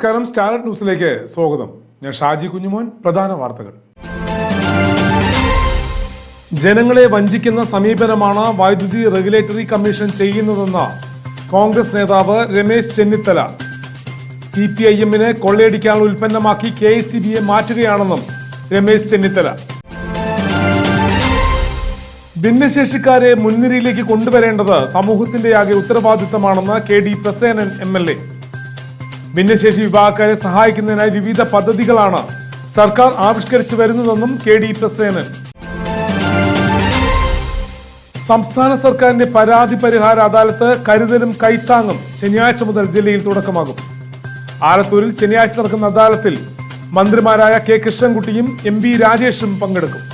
നമസ്കാരം. സ്റ്റാർട്ട് ന്യൂസിലേക്ക് സ്വാഗതം. ഞാൻ ഷാജി കുഞ്ഞുമോൻ. പ്രധാന വാർത്തകൾ. ജനങ്ങളെ വഞ്ചിക്കുന്ന സമീപനമാണ് വൈദ്യുതി റെഗുലേറ്ററി കമ്മീഷൻ ചെയ്യുന്നതെന്ന് കോൺഗ്രസ് നേതാവ് Ramesh Chennithala. C P I എമ്മിനെ കൊള്ളയടിക്കാനുള്ള ഉൽപ്പന്നമാക്കി കെ എസ് സി ബിയെ മാറ്റുകയാണെന്നും രമേശ് ചെന്നിത്തല. ഭിന്നശേഷിക്കാരെ മുൻനിരയിലേക്ക് കൊണ്ടുവരേണ്ടത് സമൂഹത്തിന്റെ ആകെ ഉത്തരവാദിത്തമാണെന്ന് K D Prasenan M L A. ഭിന്നശേഷി വിഭാഗക്കാരെ സഹായിക്കുന്നതിനായി വിവിധ പദ്ധതികളാണ് സർക്കാർ ആവിഷ്കരിച്ചു വരുന്നതെന്നും കെ ഡി പ്രസേനൻ. സംസ്ഥാന സർക്കാരിന്റെ പരാതി പരിഹാര അദാലത്ത് കരുതലും കൈത്താങ്ങും ശനിയാഴ്ച മുതൽ ജില്ലയിൽ തുടക്കമാകും. ആലത്തൂരിൽ ശനിയാഴ്ച നടക്കുന്ന അദാലത്തിൽ മന്ത്രിമാരായ കെ കൃഷ്ണൻകുട്ടിയും എം ബി രാജേഷും പങ്കെടുക്കും.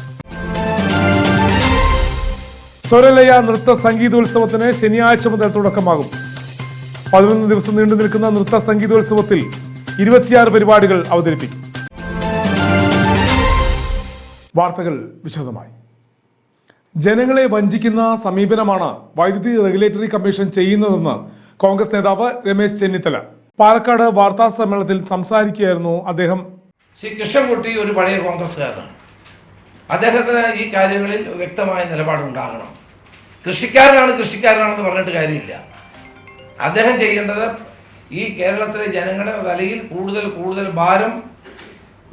സ്വരലയ നൃത്ത സംഗീതോത്സവത്തിന് ശനിയാഴ്ച മുതൽ തുടക്കമാകും. പതിനൊന്ന് ദിവസം നീണ്ടു നിൽക്കുന്ന നൃത്ത സംഗീതോത്സവത്തിൽ ഇരുപത്തിയാറ് പരിപാടികൾ അവതരിപ്പിക്കും. വാർത്തകൾ വിശദമായി. ജനങ്ങളെ വഞ്ചിക്കുന്ന സമീപനമാണ് വൈദ്യുതി റെഗുലേറ്ററി കമ്മീഷൻ ചെയ്യുന്നതെന്ന് കോൺഗ്രസ് നേതാവ് രമേശ് ചെന്നിത്തല. പാലക്കാട് വാർത്താ സമ്മേളനത്തിൽ സംസാരിക്കുകയായിരുന്നു അദ്ദേഹം. ശ്രീ കൃഷ്ണൻകുട്ടി ഒരു പഴയ കോൺഗ്രസ്സുകാരനാണ്. അദ്ദേഹത്തിന് ഈ കാര്യങ്ങളിൽ വ്യക്തമായ നിലപാടുണ്ടാകണം. കൃഷിക്കാരനാണ് കൃഷിക്കാരനാണെന്ന് പറഞ്ഞിട്ട് കാര്യമില്ല. അദ്ദേഹം ചെയ്യേണ്ടത് ഈ കേരളത്തിലെ ജനങ്ങളുടെ തലയിൽ കൂടുതൽ കൂടുതൽ ഭാരം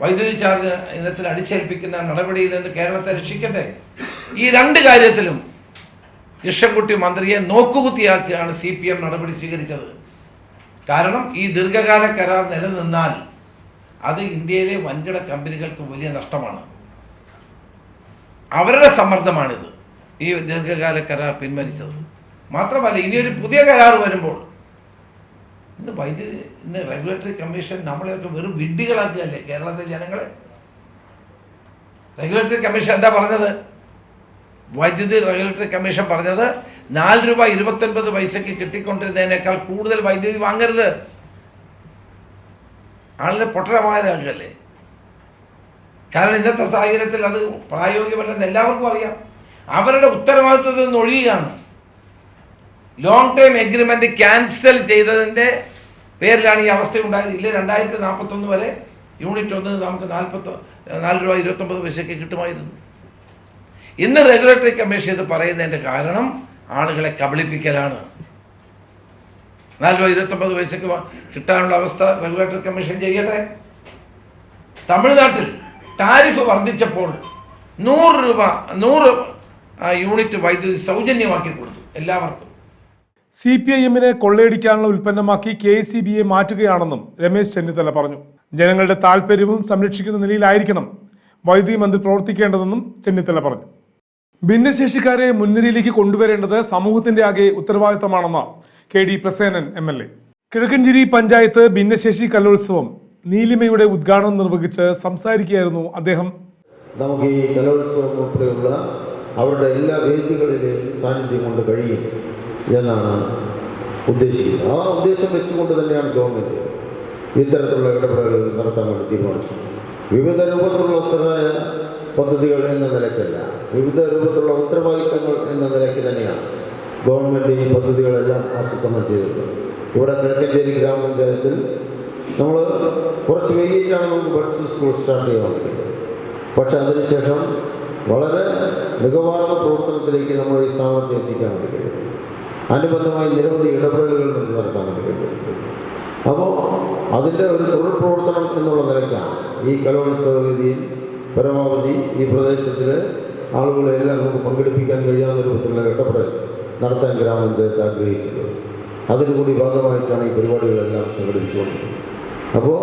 വൈദ്യുതി ചാർജ് ഇനത്തിൽ അടിച്ചേൽപ്പിക്കുന്ന നടപടിയിൽ നിന്ന് കേരളത്തെ രക്ഷിക്കട്ടെ. ഈ രണ്ട് കാര്യത്തിലും കൃഷ്ണൻകുട്ടി മന്ത്രിയെ നോക്കുകുത്തിയാക്കിയാണ് സി പി എം നടപടി സ്വീകരിച്ചത്. കാരണം ഈ ദീർഘകാല കരാർ നിലനിന്നാൽ അത് ഇന്ത്യയിലെ വൻകിട കമ്പനികൾക്ക് വലിയ നഷ്ടമാണ്. അവരുടെ സമ്മർദ്ദമാണിത് ഈ ദീർഘകാല കരാർ പിൻവലിച്ചത്. മാത്രമല്ല ഇനി ഒരു പുതിയ കരാർ വരുമ്പോൾ ഇന്ന് വൈദ്യുതി ഇന്ന് റെഗുലേറ്ററി കമ്മീഷൻ നമ്മളെയൊക്കെ വെറും വിഡ്ഢികളാക്കുകയല്ലേ കേരളത്തിലെ ജനങ്ങളെ? റെഗുലേറ്ററി കമ്മീഷൻ എന്താ പറഞ്ഞത്? വൈദ്യുതി റെഗുലേറ്ററി കമ്മീഷൻ പറഞ്ഞത് നാല് രൂപ ഇരുപത്തൊൻപത് പൈസയ്ക്ക് കിട്ടിക്കൊണ്ടിരുന്നതിനേക്കാൾ കൂടുതൽ വൈദ്യുതി വാങ്ങരുത്. ആളിനെ പൊട്ടരമാരാകല്ലേ കാരണം ഇന്നത്തെ സാഹചര്യത്തിൽ അത് പ്രായോഗികമല്ലെന്ന് എല്ലാവർക്കും അറിയാം. അവരുടെ ഉത്തരവാദിത്വത്തിൽ നിന്ന് ഒഴിയുകയാണ്. ലോങ് ടൈം എഗ്രിമെന്റ് ക്യാൻസൽ ചെയ്തതിന്റെ പേരിലാണ് ഈ അവസ്ഥ ഉണ്ടായത്. ഇല്ലേ രണ്ടായിരത്തി നാൽപ്പത്തൊന്ന് വരെ യൂണിറ്റ് ഒന്നിന് നമുക്ക് നാൽപ്പത്തി നാല് രൂപ ഇരുപത്തൊമ്പത് പൈസയ്ക്ക് കിട്ടുമായിരുന്നു. ഇന്ന് റെഗുലേറ്ററി കമ്മീഷൻ ഇത് പറയുന്നതിന്റെ കാരണം ആളുകളെ കബളിപ്പിക്കലാണ്. നാല് രൂപ ഇരുപത്തൊമ്പത് പൈസയ്ക്ക് കിട്ടാനുള്ള അവസ്ഥ റെഗുലേറ്ററി കമ്മീഷൻ ചെയ്യട്ടെ. തമിഴ്നാട്ടിൽ ടാരിഫ് വർദ്ധിച്ചപ്പോൾ നൂറ് രൂപ നൂറ് യൂണിറ്റ് വൈദ്യുതി സൗജന്യമാക്കി കൊടുത്തു എല്ലാവർക്കും. സി പി ഐ എമ്മിനെ കൊള്ളയടിക്കാനുള്ള ഉൽപ്പന്നമാക്കി കെ സി ബിയെ മാറ്റുകയാണെന്നും രമേശ് ചെന്നിത്തല പറഞ്ഞു. ജനങ്ങളുടെ താൽപര്യവും സംരക്ഷിക്കുന്ന നിലയിലായിരിക്കണം വൈദ്യുതി മന്ത്രി പ്രവർത്തിക്കേണ്ടതെന്നും ചെന്നിത്തല പറഞ്ഞു. ഭിന്നശേഷിക്കാരെ മുൻനിരയിലേക്ക് കൊണ്ടുവരേണ്ടത് സമൂഹത്തിന്റെ ആകെ ഉത്തരവാദിത്തമാണെന്ന് K D Prasenan M L A. Kizhakkanchery panchayat ഭിന്നശേഷി കലോത്സവം നീലിമയുടെ ഉദ്ഘാടനം നിർവഹിച്ച് സംസാരിക്കുകയായിരുന്നു അദ്ദേഹം. നമുക്ക് ഈ കലോത്സവം ഉൾപ്പെടെയുള്ള അവരുടെ എല്ലാ വേദികളിലെയും സാന്നിധ്യം കൊണ്ട് കഴിയും. എന്നാണ് ഉദ്ദേശിക്കുന്നത്. ആ ഉദ്ദേശം വെച്ചുകൊണ്ട് തന്നെയാണ് ഗവൺമെന്റ് ഇത്തരത്തിലുള്ള ഇടപെടലുകൾ നടത്താൻ വേണ്ടി തീരുമാനിച്ചത്. വിവിധ രൂപത്തിലുള്ള സഹായ പദ്ധതികൾ എന്ന നിലയ്ക്കല്ല വിവിധ രൂപത്തിലുള്ള ഉത്തരവാദിത്തങ്ങൾ എന്ന നിലയ്ക്ക് തന്നെയാണ് ഗവൺമെന്റ് ഈ പദ്ധതികളെല്ലാം ആസൂത്രണം ചെയ്തിട്ടുള്ളത്. ഇവിടെ കിഴക്കഞ്ചേരി ഗ്രാമപഞ്ചായത്തിൽ നമ്മൾ കുറച്ച് വൈകിട്ടാണ് നമുക്ക് ബഡ്സ് സ്കൂൾ സ്റ്റാർട്ട് ചെയ്യാൻ വേണ്ടിയിട്ട്. പക്ഷെ അതിനുശേഷം വളരെ മികവാർന്ന പ്രവർത്തനത്തിലേക്ക് നമ്മൾ ഈ സ്ഥാപനത്തെ എത്തിക്കാൻ വേണ്ടി കഴിയും അനുബന്ധമായി നിരവധി ഇടപെടലുകൾ നമുക്ക് നടത്താൻ വേണ്ടി അപ്പോൾ അതിന്റെ ഒരു തൊഴിൽ പ്രവർത്തനം എന്നുള്ള നിലയ്ക്കാണ് ഈ കലോത്സവ വേദിയിൽ പരമാവധി ഈ പ്രദേശത്തിൽ ആളുകളെല്ലാം നമുക്ക് പങ്കെടുപ്പിക്കാൻ കഴിയാവുന്ന രൂപത്തിലുള്ള ഇടപെടൽ നടത്താൻ ഗ്രാമപഞ്ചായത്ത് ആഗ്രഹിച്ചത് അതിനു കൂടി ഭാഗമായിട്ടാണ് ഈ പരിപാടികളെല്ലാം സംഘടിപ്പിച്ചുകൊണ്ടിരുന്നത് അപ്പോൾ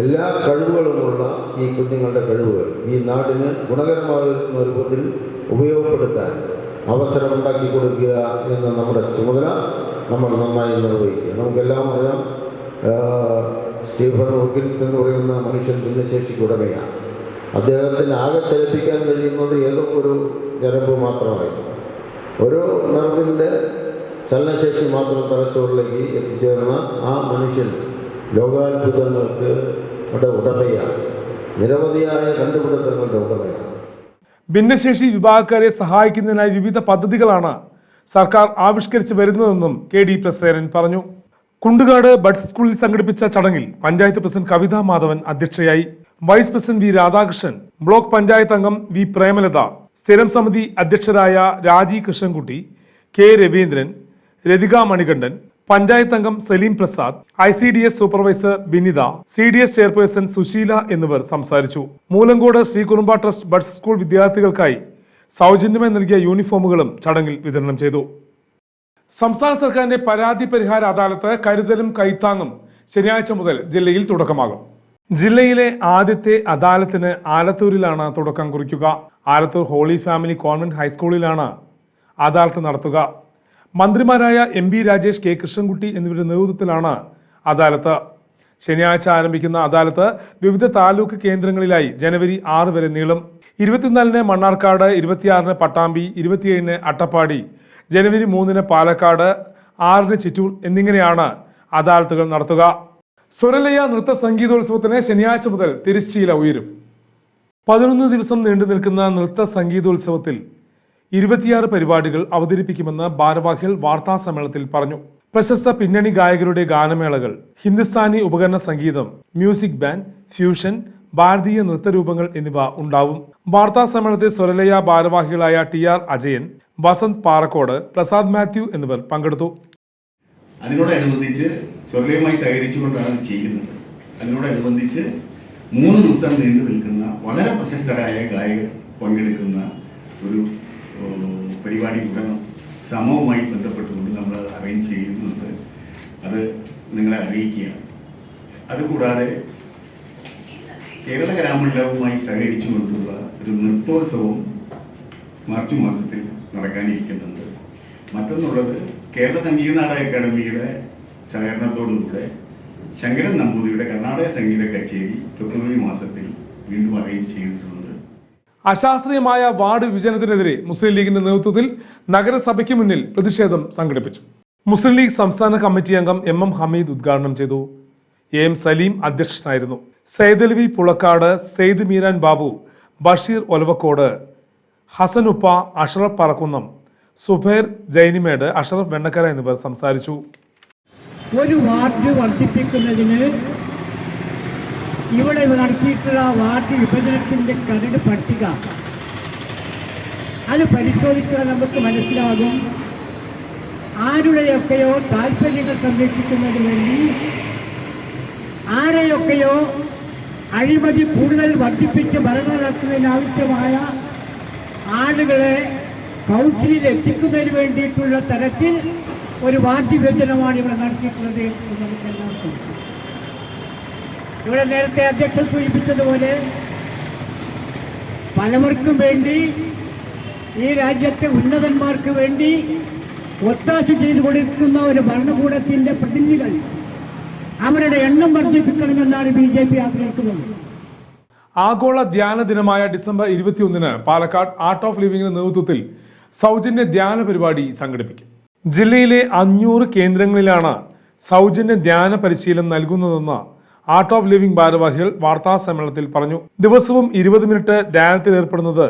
എല്ലാ കഴിവുകളുമുള്ള ഈ കുഞ്ഞുങ്ങളുടെ കഴിവുകൾ ഈ നാടിന് ഗുണകരമാകുന്ന രൂപത്തിൽ ഉപയോഗപ്പെടുത്താൻ അവസരമുണ്ടാക്കി കൊടുക്കുക എന്ന നമ്മുടെ ചുമതല നമ്മൾ നന്നായി നിർവഹിക്കുക. നമുക്കെല്ലാം അറിയാം സ്റ്റീഫൻ ഹോക്കിൻസ് എന്ന് പറയുന്ന മനുഷ്യൻ ഭിന്നശേഷിക്ക് ഉടമയാണ്. അദ്ദേഹത്തിന് ആകെ ചലിപ്പിക്കാൻ കഴിയുന്നത് ഏതോ ഒരു ഞരമ്പ് മാത്രമായിരുന്നു. ഒരു നെർവിന്റെ ചലനശേഷി മാത്രം തലച്ചോറിലേക്ക് എത്തിച്ചേർന്ന ആ മനുഷ്യൻ ലോകാത്ഭുതങ്ങൾക്ക് ഉടമയാണ്. നിരവധിയായ കണ്ടുപിടുത്തങ്ങളുടെ ഉടമയാണ് ഭിന്നശേഷി വിഭാഗക്കാരെ സഹായിക്കുന്നതിനായി വിവിധ പദ്ധതികളാണ് സർക്കാർ ആവിഷ്കരിച്ചു വരുന്നതെന്നും കെ ഡി പ്രസേരൻ പറഞ്ഞു. കുണ്ടുകാട് ബഡ്സ് സ്കൂളിൽ സംഘടിപ്പിച്ച ചടങ്ങിൽ പഞ്ചായത്ത് പ്രസിഡന്റ് കവിതാ മാധവൻ അധ്യക്ഷയായി. Vice president V Radhakrishnan block panchayat അംഗം വി പ്രേമലത സ്ഥിരം സമിതി അധ്യക്ഷരായ രാജി കൃഷ്ണൻകുട്ടി കെ രവീന്ദ്രൻ രതിക മണികണ്ഠൻ പഞ്ചായത്ത് അംഗം Saleem Prasad I C D S supervisor Binitha C D S chairperson Susheela എന്നിവർ സംസാരിച്ചു. Moolankode Sreekurumba trust buds school വിദ്യാർത്ഥികൾക്കായി സൗജന്യമായി നൽകിയ യൂണിഫോമുകളും ചടങ്ങിൽ വിതരണം ചെയ്തു. സംസ്ഥാന സർക്കാരിന്റെ പരാതി പരിഹാര അദാലത്ത് കരുതലും കൈത്താങ്ങും ശനിയാഴ്ച മുതൽ ജില്ലയിൽ തുടക്കമാകും. ജില്ലയിലെ ആദ്യത്തെ അദാലത്തിന് ആലത്തൂരിലാണ് തുടക്കം കുറിക്കുക. ആലത്തൂർ ഹോളി ഫാമിലി കോൺവെന്റ് ഹൈസ്കൂളിലാണ് അദാലത്ത് നടത്തുക. മന്ത്രിമാരായ M B Rajesh K Krishnankutty എന്നിവരുടെ നേതൃത്വത്തിലാണ് അദാലത്ത്. ശനിയാഴ്ച ആരംഭിക്കുന്ന അദാലത്ത് വിവിധ താലൂക്ക് കേന്ദ്രങ്ങളിലായി ജനുവരി ആറ് വരെ നീളും. ഇരുപത്തിനാലിന് മണ്ണാർക്കാട് ഇരുപത്തിയാറിന് പട്ടാമ്പി ഇരുപത്തിയേഴിന് അട്ടപ്പാടി ജനുവരി മൂന്നിന് പാലക്കാട് ആറിന് ചിറ്റൂർ എന്നിങ്ങനെയാണ് അദാലത്തുകൾ നടത്തുക. സ്വരലയ നൃത്ത സംഗീതോത്സവത്തിന് ശനിയാഴ്ച മുതൽ തിരുശ്ശീല ഉയരും. പതിനൊന്ന് ദിവസം നീണ്ടു നിൽക്കുന്ന നൃത്ത സംഗീതോത്സവത്തിൽ ഇരുപത്തിയാറ് പരിപാടികൾ അവതരിപ്പിക്കുമെന്ന് ഭാരവാഹികൾ വാർത്താ സമ്മേളനത്തിൽ പറഞ്ഞു. പ്രശസ്ത പിന്നണി ഗായകരുടെ ഗാനമേളകൾ ഹിന്ദുസ്ഥാനി ഉപകരണ സംഗീതം മ്യൂസിക് ബാൻഡ് ഫ്യൂഷൻ ഭാരതീയ നൃത്തരൂപങ്ങൾ എന്നിവ ഉണ്ടാവും. വാർത്താ സമ്മേളനത്തിൽ സ്വരലയ ഭാരവാഹികളായ ടി ആർ അജയൻ വസന്ത് പാറക്കോട് പ്രസാദ് മാത്യു എന്നിവർ പങ്കെടുത്തു. അതിനോടനുബന്ധിച്ച് സ്വരലയുമായി സഹകരിച്ചുകൊണ്ടാണ് ചെയ്യുന്നത്. അതിനോടനുബന്ധിച്ച് മൂന്ന് ദിവസം നീണ്ടു നിൽക്കുന്ന വളരെ പ്രശസ്തരായ ഗായകർ പങ്കെടുക്കുന്ന ഒരു പരിപാടി കൂടെ സമവുമായി ബന്ധപ്പെട്ടുകൊണ്ട് നമ്മൾ അറേഞ്ച് ചെയ്യുന്നുണ്ട്. അത് നിങ്ങളെ അറിയിക്കുക അതുകൂടാതെ കേരള ഗ്രാമമണ്ഡലവുമായി സഹകരിച്ചുകൊണ്ടുള്ള ഒരു നൃത്തോത്സവം മാർച്ച് മാസത്തിൽ നടക്കാനിരിക്കുന്നുണ്ട്. മറ്റൊന്നുള്ളത് കേരള സംഗീത നാടക അക്കാദമിയുടെ സഹകരണത്തോടുകൂടെ ശങ്കരൻ നമ്പൂതിരിയുടെ കർണാടക സംഗീത കച്ചേരി ഫെബ്രുവരി മാസത്തിൽ വീണ്ടും അറേഞ്ച് ചെയ്തിട്ടുണ്ട്. അശാസ്ത്രീയമായ വാർഡ് വിഭജനത്തിനെതിരെ മുസ്ലിം ലീഗിന്റെ നേതൃത്വത്തിൽ നഗരസഭയ്ക്ക് മുന്നിൽ പ്രതിഷേധം സംഘടിപ്പിച്ചു. മുസ്ലിം ലീഗ് സംസ്ഥാന കമ്മിറ്റി അംഗം എം എം ഹമീദ് ഉദ്ഘാടനം ചെയ്തു. എ എം സലീം അധ്യക്ഷനായിരുന്നു. സൈദലവി പുളക്കാട് സെയ്ദ് മീരാൻ ബാബു ബഷീർ ഒലവക്കോട് ഹസനുപ്പ അഷറഫ് പറക്കുന്നം സുബൈർ ജൈനിമേട് അഷറഫ് വെണ്ണക്കര എന്നിവർ സംസാരിച്ചു. ഒരു വാർഡ് വർദ്ധിപ്പിക്കുന്നതിന് ഇവിടെ നടത്തിയിട്ടുള്ള വാർഡ് വിഭജനത്തിന്റെ കരട് പട്ടിക അത് പരിശോധിച്ചാൽ നമുക്ക് മനസ്സിലാകും ആരുടെയൊക്കെയോ താല്പര്യങ്ങൾ സംരക്ഷിക്കുന്നതിന് വേണ്ടി ആരെയൊക്കെയോ അഴിമതി കൂടുതൽ വർദ്ധിപ്പിച്ച് ഭരണം നടത്തുന്നതിനാവശ്യമായ ആളുകളെ കൗൺസിലിൽ എത്തിക്കുന്നതിന് വേണ്ടിയിട്ടുള്ള തരത്തിൽ ഒരു വാർഡ് വിഭജനമാണ് ഇവിടെ നടത്തിയിട്ടുള്ളത് എന്ന് നമുക്ക് എല്ലാവർക്കും അറിയാം. ഇവിടെ നേരത്തെ അധ്യക്ഷൻ സൂചിപ്പിച്ചതുപോലെ പലവർക്കും വേണ്ടി ഈ രാജ്യത്തെ ഉന്നതന്മാർക്ക് വേണ്ടി ഒത്താശ ചെയ്തു കൊടുക്കുന്ന ഒരു ഭരണകൂടത്തിന്റെ പ്രതിനിധികൾ അവരുടെ എണ്ണം വർദ്ധിപ്പിക്കണമെന്നാണ് ബി ജെ പി ആഗ്രഹിക്കുന്നത്. ആഗോള ധ്യാന ദിനമായ ഡിസംബർ ഇരുപത്തിയൊന്നിന് പാലക്കാട് ആർട്ട് ഓഫ് ലിവിംഗിന്റെ നേതൃത്വത്തിൽ സൗജന്യ ധ്യാന പരിപാടി സംഘടിപ്പിക്കും. ജില്ലയിലെ അഞ്ഞൂറ് കേന്ദ്രങ്ങളിലാണ് സൗജന്യ ധ്യാന പരിശീലനം നൽകുന്നതെന്ന് ആർട്ട് ഓഫ് ലിവിംഗ് ഭാരവാഹികൾ വാർത്താ സമ്മേളനത്തിൽ പറഞ്ഞു. ദിവസവും ഇരുപത് മിനിറ്റ് ധ്യാനത്തിൽ ഏർപ്പെടുന്നത്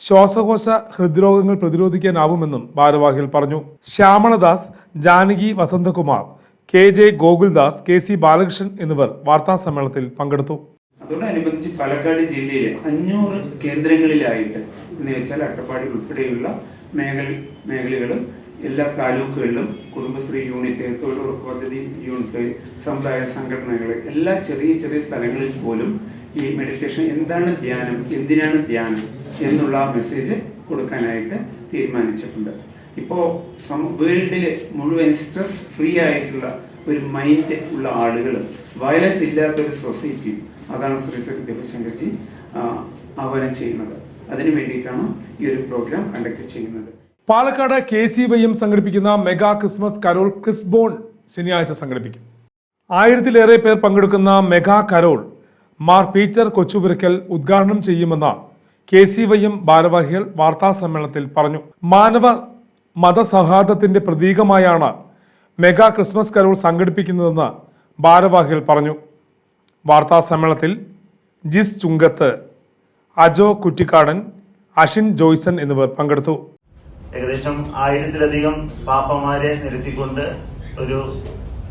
ശ്വാസകോശ ഹൃദ്രോഗങ്ങൾ പ്രതിരോധിക്കാനാവുമെന്നും ഭാരവാഹികൾ പറഞ്ഞു. Shyamaladas Janaki Vasanthakumar K J Gokuldas K C Balakrishnan എന്നിവർ വാർത്താ സമ്മേളനത്തിൽ പങ്കെടുത്തു. അതോടനുബന്ധിച്ച് പാലക്കാട് ജില്ലയിലെ അഞ്ഞൂറ് കേന്ദ്രങ്ങളിലായിട്ട് എന്ന് വെച്ചാൽ അട്ടപ്പാടി ഉൾപ്പെടെയുള്ള മേഖല മേഖലകളും എല്ലാ താലൂക്കുകളിലും കുടുംബശ്രീ യൂണിറ്റ് തൊഴിലുറപ്പ് പദ്ധതി യൂണിറ്റ് സമുദായ സംഘടനകൾ എല്ലാ ചെറിയ ചെറിയ സ്ഥലങ്ങളിൽ പോലും ഈ മെഡിറ്റേഷൻ എന്താണ് ധ്യാനം എന്തിനാണ് ധ്യാനം എന്നുള്ള മെസ്സേജ് കൊടുക്കാനായിട്ട് തീരുമാനിച്ചിട്ടുണ്ട്. ഇപ്പോൾ വേൾഡിൽ മുഴുവൻ സ്ട്രെസ് ഫ്രീ ആയിട്ടുള്ള ഒരു മൈൻഡ് ഉള്ള ആളുകൾ വയലൻസ് ഇല്ലാത്ത ഒരു സൊസൈറ്റി അതാണ് ശ്രീ ശ്രീ ശങ്കർജി ആ, ആഹ്വാനം ചെയ്യുന്നത്. അതിനു വേണ്ടിയിട്ടാണ് ഈ ഒരു പ്രോഗ്രാം കണ്ടക്ട് ചെയ്യുന്നത്. Palakkad K C Y M സംഘടിപ്പിക്കുന്ന മെഗാ ക്രിസ്മസ് കരോൾ ക്രിസ്ബോൺ ശനിയാഴ്ച സംഘടിപ്പിക്കും. ആയിരത്തിലേറെ പേർ പങ്കെടുക്കുന്ന mega carol Mar Peter Kochupurakkal ഉദ്ഘാടനം ചെയ്യുമെന്ന് കെ സി വൈ എം ഭാരവാഹികൾ വാർത്താ സമ്മേളനത്തിൽ പറഞ്ഞു. മാനവ മതസൗഹാർദ്ദത്തിന്റെ പ്രതീകമായാണ് മെഗാ ക്രിസ്മസ് കരോൾ സംഘടിപ്പിക്കുന്നതെന്ന് ഭാരവാഹികൾ പറഞ്ഞു. വാർത്താ സമ്മേളനത്തിൽ ജിസ് ചുങ്കത്ത് അജോ കുറ്റിക്കാടൻ അഷിൻ ജോയ്സൺ എന്നിവർ പങ്കെടുത്തു. ഏകദേശം ആയിരത്തിലധികം പാപ്പമാരെ നിരത്തിക്കൊണ്ട് ഒരു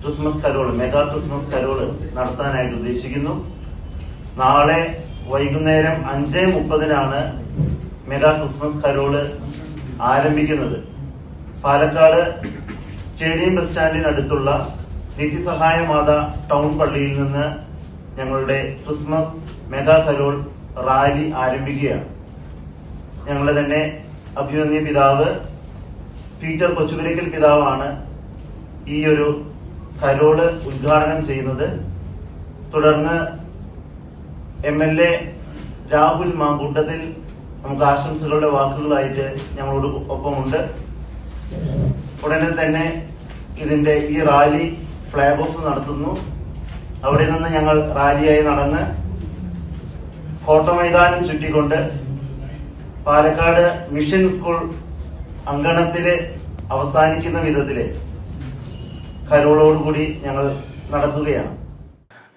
Christmas carol mega Christmas carol നടത്താനായിട്ട് ഉദ്ദേശിക്കുന്നു. നാളെ വൈകുന്നേരം അഞ്ച് മുപ്പതിനാണ് മെഗാ ക്രിസ്മസ് കരോൾ ആരംഭിക്കുന്നത്. പാലക്കാട് സ്റ്റേഡിയം ബസ് സ്റ്റാൻഡിനടുത്തുള്ള നിത്യസഹായ മാത ടൗൺ പള്ളിയിൽ നിന്ന് ഞങ്ങളുടെ ക്രിസ്മസ് മെഗാ കരോൾ റാലി ആരംഭിക്കുകയാണ്. ഞങ്ങൾ തന്നെ അഭിമന്യ പിതാവ് പീറ്റർ കൊച്ചുകുരയ്ക്കൽ പിതാവാണ് ഈ ഒരു കരോട് ഉദ്ഘാടനം ചെയ്യുന്നത്. തുടർന്ന് M L A Rahul Mankoottathil നമുക്ക് ആശംസകളുടെ വാക്കുകളായിട്ട് ഞങ്ങളോട് ഒപ്പമുണ്ട്. ഉടനെ തന്നെ ഇതിന്റെ ഈ റാലി ഫ്ലാഗ് ഓഫ് നടത്തുന്നു. അവിടെ നിന്ന് ഞങ്ങൾ റാലിയായി നടന്ന് കോട്ടമൈതാനം ചുറ്റിക്കൊണ്ട് പാലക്കാട് മിഷൻ സ്കൂൾ അങ്കണത്തിൽ അവസാനിക്കുന്ന വിധത്തിൽ കരോളോടുകൂടി ഞങ്ങൾ നടക്കുകയാണ്.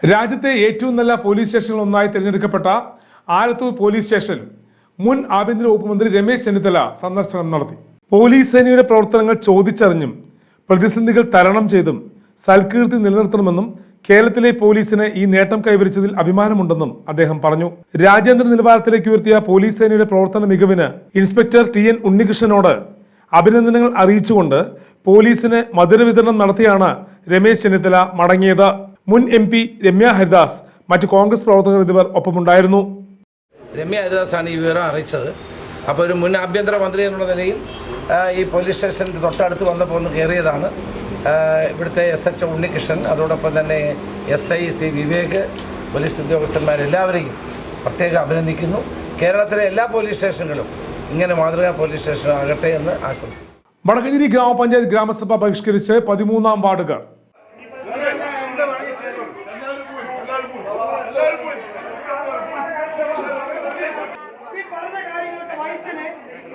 രാജ്യത്തെ ഏറ്റവും നല്ല പോലീസ് സ്റ്റേഷനുകൾ ഒന്നായി തിരഞ്ഞെടുക്കപ്പെട്ട ആലത്തൂർ പോലീസ് സ്റ്റേഷൻ മുൻ ആഭ്യന്തര വകുപ്പ് മന്ത്രി രമേശ് ചെന്നിത്തല സന്ദർശനം നടത്തി. പോലീസ് സേനയുടെ പ്രവർത്തനങ്ങൾ ചോദിച്ചറിഞ്ഞും പ്രതിസന്ധികൾ തരണം ചെയ്തും സൽകീർത്തി നിലനിർത്തണമെന്നും കേരളത്തിലെ പോലീസിന് ഈ നേട്ടം കൈവരിച്ചതിൽ അഭിമാനമുണ്ടെന്നും അദ്ദേഹം പറഞ്ഞു. രാജ്യാന്തര നിലവാരത്തിലേക്ക് ഉയർത്തിയ പോലീസ് സേനയുടെ പ്രവർത്തന മികവിന് ഇൻസ്പെക്ടർ ടി എൻ ഉണ്ണികൃഷ്ണനോട് അഭിനന്ദനങ്ങൾ അറിയിച്ചുകൊണ്ട് പോലീസിന് മധുര വിതരണം നടത്തിയാണ് രമേശ് ചെന്നിത്തല മടങ്ങിയത്. മുൻ എം പി രമ്യ ഹരിദാസ് മറ്റ് കോൺഗ്രസ് പ്രവർത്തകർ എന്നിവർ ഒപ്പമുണ്ടായിരുന്നു. രമ്യ ആണ് ഈ വിവരം അറിയിച്ചത്. അപ്പോൾ ഒരു മുൻ ആഭ്യന്തര മന്ത്രി എന്നുള്ള നിലയിൽ ഈ പോലീസ് സ്റ്റേഷന്റെ തൊട്ടടുത്ത് വന്നപ്പോൾ ഒന്ന് കയറിയതാണ്. ഇവിടുത്തെ എസ് എച്ച് ഉണ്ണികൃഷ്ണൻ അതോടൊപ്പം തന്നെ S I C Vivek police ഉദ്യോഗസ്ഥന്മാരെല്ലാവരെയും പ്രത്യേകം അഭിനന്ദിക്കുന്നു. കേരളത്തിലെ എല്ലാ പോലീസ് സ്റ്റേഷനുകളും ഇങ്ങനെ മാതൃകാ പോലീസ് സ്റ്റേഷൻ ആകട്ടെ എന്ന് ആശംസിക്കുന്നു. വടക്കഞ്ചേരി ഗ്രാമപഞ്ചായത്ത് ഗ്രാമസഭ ബഹിഷ്കരിച്ച് പതിമൂന്നാം വാർഡുകൾ ഈ പറഞ്ഞ കാര്യങ്ങൾക്ക് വയസ്സിന്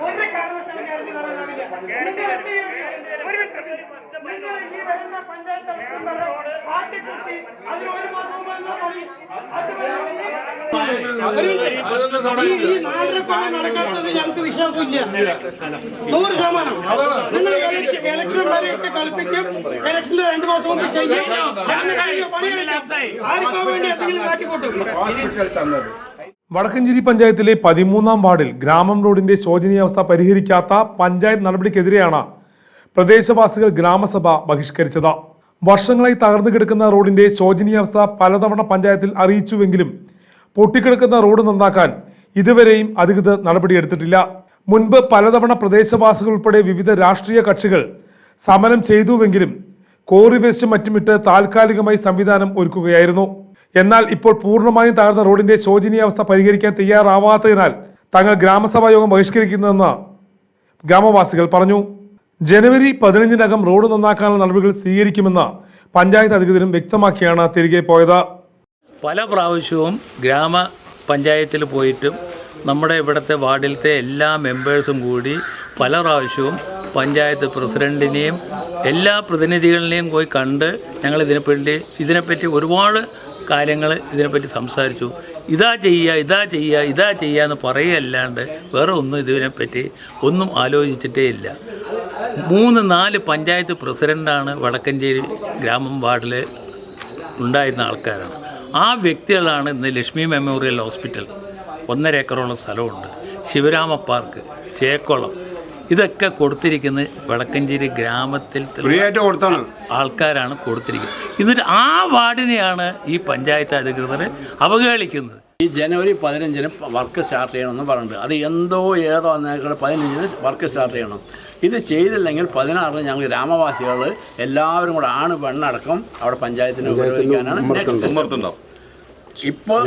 ഒരു കാരണവശാലും കരുതി തരാനാവില്ല. നിങ്ങൾ എന്ത് ചെയ്യും? ഒരു മിനിറ്റ്. നിങ്ങൾ ഈ വരുന്ന പഞ്ചായത്ത് ഇലക്ഷൻ വരെ പാർട്ടിക്കുത്തി അതിന് ഒരു മാസം വന്നാൽ മതി. അതുവരെ ഈ- ഈ നാലരക്കൊല്ലം നടക്കാത്തത് ഞങ്ങൾക്ക് വിശ്വാസമില്ല. നൂറ് ശതമാനം. നിങ്ങൾ ഇലക്ഷൻ- വരെയൊക്കെ കളിപ്പിക്കും. ഇലക്ഷന്റെ രണ്ടു മാസം മുമ്പ് ചെയ്യും. ആർക്കോ വേണ്ടി എന്തെങ്കിലും കാട്ടിക്കൂട്ടും വടക്കഞ്ചേരി പഞ്ചായത്തിലെ പതിമൂന്നാം വാർഡിൽ ഗ്രാമം റോഡിന്റെ ശോചനീയാവസ്ഥ പരിഹരിക്കാത്ത പഞ്ചായത്ത് നടപടിക്കെതിരെയാണ് പ്രദേശവാസികൾ ഗ്രാമസഭ ബഹിഷ്കരിച്ചത്. വർഷങ്ങളായി തകർന്നു കിടക്കുന്ന റോഡിന്റെ ശോചനീയാവസ്ഥ പലതവണ പഞ്ചായത്തിൽ അറിയിച്ചുവെങ്കിലും പൊട്ടിക്കിടക്കുന്ന റോഡ് നന്നാക്കാൻ ഇതുവരെയും അധികൃതർ നടപടിയെടുത്തിട്ടില്ല. മുൻപ് പലതവണ പ്രദേശവാസികൾ ഉൾപ്പെടെ വിവിധ രാഷ്ട്രീയ കക്ഷികൾ സമരം ചെയ്തുവെങ്കിലും കോറി വേസ്റ്റ് മറ്റുമിട്ട് താൽക്കാലികമായി സംവിധാനം ഒരുക്കുകയായിരുന്നു. എന്നാൽ ഇപ്പോൾ പൂർണമായും തകർന്ന റോഡിന്റെ ശോചനീയാവസ്ഥ പരിഹരിക്കാൻ തയ്യാറാവാത്തതിനാൽ തങ്ങൾ ഗ്രാമസഭാ യോഗം ബഹിഷ്കരിക്കുന്നതെന്ന് ഗ്രാമവാസികൾ പറഞ്ഞു. ജനുവരി പതിനഞ്ചിനകം റോഡ് നന്നാക്കാനുള്ള നടപടികൾ സ്വീകരിക്കുമെന്ന് പഞ്ചായത്ത് അധികൃതരും വ്യക്തമാക്കിയാണ് തിരികെ പോയത്. പല പ്രാവശ്യവും ഗ്രാമ പഞ്ചായത്തിൽ പോയിട്ടും നമ്മുടെ ഇവിടുത്തെ വാർഡിലത്തെ എല്ലാ മെമ്പേഴ്സും കൂടി പല പ്രാവശ്യവും പഞ്ചായത്ത് പ്രസിഡന്റിനെയും എല്ലാ പ്രതിനിധികളിനെയും പോയി കണ്ട് ഞങ്ങൾ ഇതിനെപ്പറ്റി ഇതിനെപ്പറ്റി ഒരുപാട് കാര്യങ്ങൾ ഇതിനെപ്പറ്റി സംസാരിച്ചു. ഇതാ ചെയ്യുക ഇതാ ചെയ്യുക ഇതാ ചെയ്യുക എന്ന് പറയുകയല്ലാണ്ട് വേറെ ഒന്നും ഇതിനെപ്പറ്റി ഒന്നും ആലോചിച്ചിട്ടേ ഇല്ല. മൂന്ന് നാല് പഞ്ചായത്ത് പ്രസിഡന്റാണ് വടക്കഞ്ചേരി ഗ്രാമം വാർഡിൽ ഉണ്ടായിരുന്ന ആൾക്കാരാണ്. ആ വ്യക്തികളാണ് ഇന്ന് ലക്ഷ്മി മെമ്മോറിയൽ ഹോസ്പിറ്റൽ. ഒന്നര ഏക്കറോളം സ്ഥലമുണ്ട്. ശിവരാമ പാർക്ക് ചേക്കുളം. ഇതൊക്കെ കൊടുത്തിരിക്കുന്നത് വടക്കഞ്ചേരി ഗ്രാമത്തിൽ ആൾക്കാരാണ് കൊടുത്തിരിക്കുന്നത്. എന്നിട്ട് ആ വാർഡിനെയാണ് ഈ പഞ്ചായത്ത് അധികൃതർ അവഹേളിക്കുന്നത്. ഈ ജനുവരി പതിനഞ്ചിന് വർക്ക് സ്റ്റാർട്ട് ചെയ്യണമെന്ന് പറഞ്ഞിട്ടുണ്ട്. അത് എന്തോ ഏതോ പതിനഞ്ചിന് വർക്ക് സ്റ്റാർട്ട് ചെയ്യണം. ഇത് ചെയ്തില്ലെങ്കിൽ പതിനാറിന് ഞങ്ങൾ ഗ്രാമവാസികൾ എല്ലാവരും കൂടെ ആണ് പെണ്ണടക്കം അവിടെ പഞ്ചായത്തിന് ഉപയോഗിക്കാനാണ് നെക്സ്റ്റ് ഇപ്പോൾ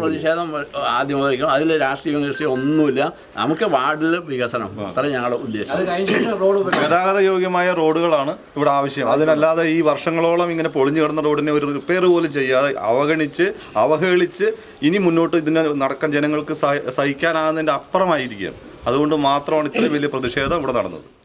പ്രതിഷേധം ആദ്യം വഹിക്കും അതിൽ രാഷ്ട്രീയ രാഷ്ട്രീയം ഒന്നുമില്ല. നമുക്ക് വാർഡിൽ വികസനം. അത്ര ഞങ്ങളുടെ ഉദ്ദേശം. ഗതാഗത യോഗ്യമായ റോഡുകളാണ് ഇവിടെ ആവശ്യം. അതിനല്ലാതെ ഈ വർഷങ്ങളോളം ഇങ്ങനെ പൊളിഞ്ഞു കിടന്ന റോഡിനെ ഒരു റിപ്പയർ പോലും ചെയ്യാതെ അവഗണിച്ച് അവഹേളിച്ച് ഇനി മുന്നോട്ട് ഇതിനെ നടക്കാൻ ജനങ്ങൾക്ക് സഹിക്കാനാകുന്നതിന്റെ സഹിക്കാനാകുന്നതിന്റെ അപ്പുറമായിരിക്കുകയാണ്. അതുകൊണ്ട് മാത്രമാണ് ഇത്രയും വലിയ പ്രതിഷേധം ഇവിടെ നടന്നത്.